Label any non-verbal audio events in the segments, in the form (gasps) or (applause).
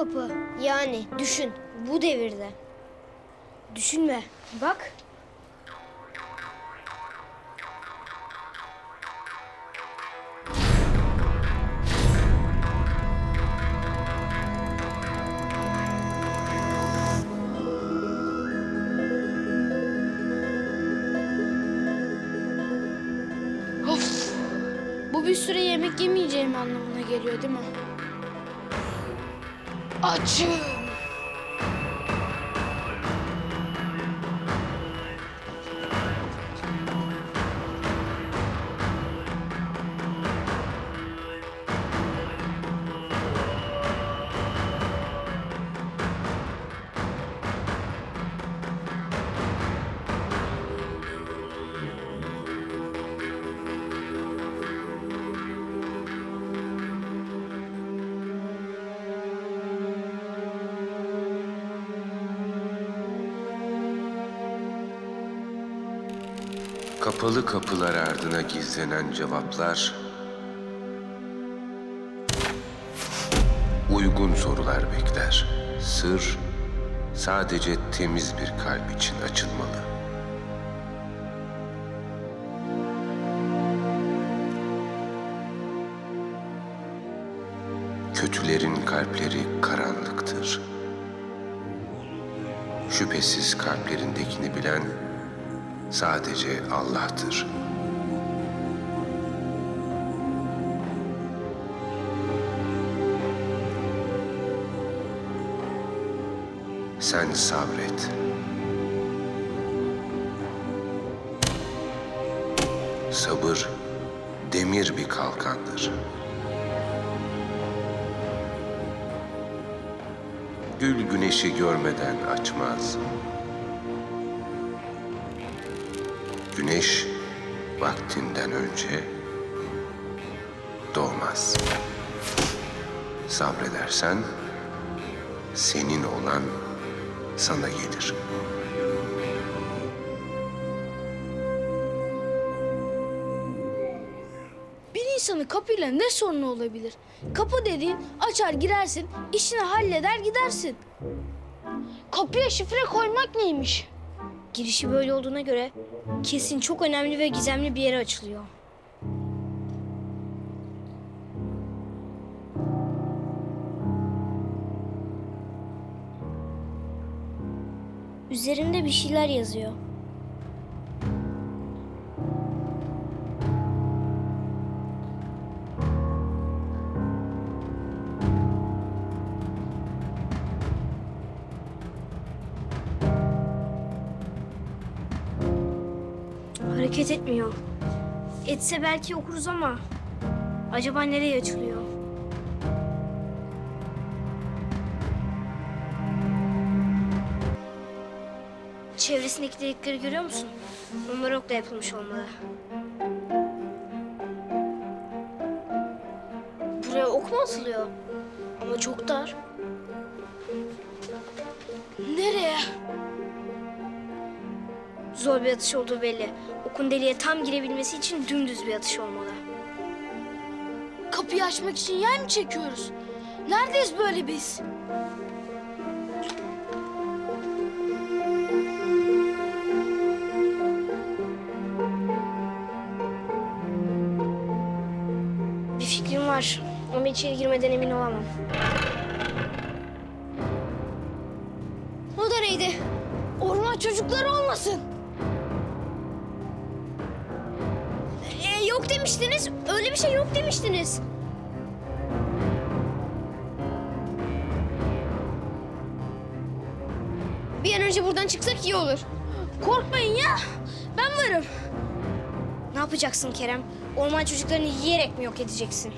kapı. Yani düşün bu devirde. Düşünme. Bak. Of! Bu bir süre yemek yemeyeceğim anlamına geliyor değil mi? Açım! Kapalı kapılar ardına gizlenen cevaplar uygun sorular bekler. Sır sadece temiz bir kalp için açılmalı. Kötülerin kalpleri karanlıktır. Şüphesiz kalplerindekini bilen sadece Allah'tır. Sen sabret. Sabır demir bir kalkandır. Gül güneşi görmeden açmaz. Güneş vaktinden önce doğmaz. Sabredersen senin olan sana gelir. Bir insanın kapıyla ne sorunu olabilir? Kapı dediğin açar girersin, işini halleder gidersin. Kapıya şifre koymak neymiş? Girişi böyle olduğuna göre kesin çok önemli ve gizemli bir yere açılıyor. Üzerinde bir şeyler yazıyor. Hareket etmiyor. Etse belki okuruz ama acaba nereye açılıyor? Çevresindeki delikleri görüyor musun? Onlar okla yapılmış olmalı. Buraya ok mu atılıyor? Ama çok dar. Nereye? Zor bir atış olduğu belli. Okun deliğe tam girebilmesi için dümdüz bir atış olmalı. Kapıyı açmak için yay mı çekiyoruz? Neredeyiz böyle biz? Bir fikrim var ama içeri girmeden emin olamam. O da neydi? Orman çocukları olmasın. Yok demiştiniz. Öyle bir şey yok demiştiniz. Bir an önce buradan çıksak iyi olur. Korkmayın ya. Ben varım. Ne yapacaksın Kerem? Orman çocuklarını yiyerek mi yok edeceksin?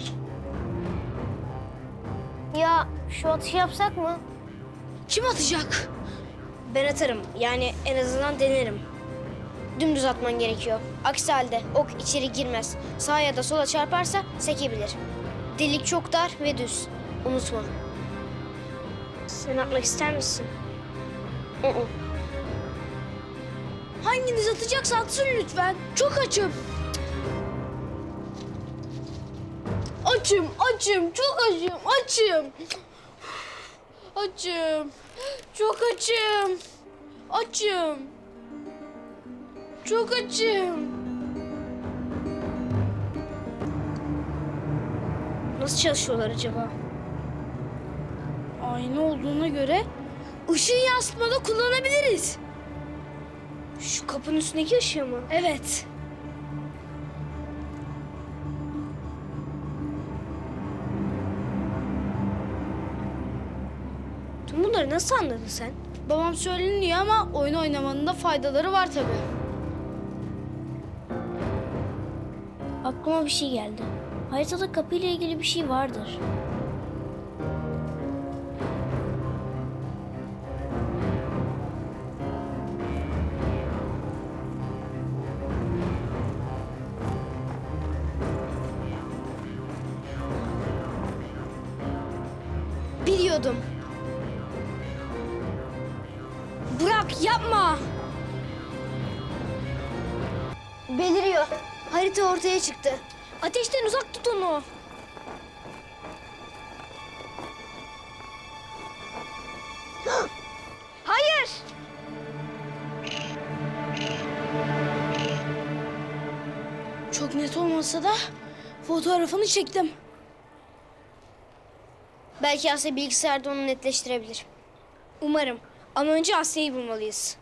Ya şu atışı yapsak mı? Kim atacak? Ben atarım. Yani en azından denerim. Dümdüz atman gerekiyor. Aksi halde ok içeri girmez. Sağa ya da sola çarparsa sekebilir. Delik çok dar ve düz. Unutma. Sen atmak ister misin? Hı hı. Hanginiz atacaksa atsın lütfen. Çok açım. Açım, açım, çok açım, açım. Açım. Çok açım. Açım. Çok açım. Nasıl çalışıyorlar acaba? Aynı olduğuna göre ışığı yansıtmada kullanabiliriz. Şu kapının üstündeki ışığı mı? Evet. Tüm bunları nasıl anladın sen? Babam söyleniyor ama oyun oynamanın da faydaları var tabii. Aklıma bir şey geldi. Haritada kapıyla ilgili bir şey vardır. Biliyordum. Bırak yapma. Beliriyor. Harita ortaya çıktı. Ateşten uzak tut onu. (gasps) Hayır. Çok net olmasa da fotoğrafını çektim. Belki Asya bilgisayarda onu netleştirebilir. Umarım. Ama önce Asya'yı bulmalıyız.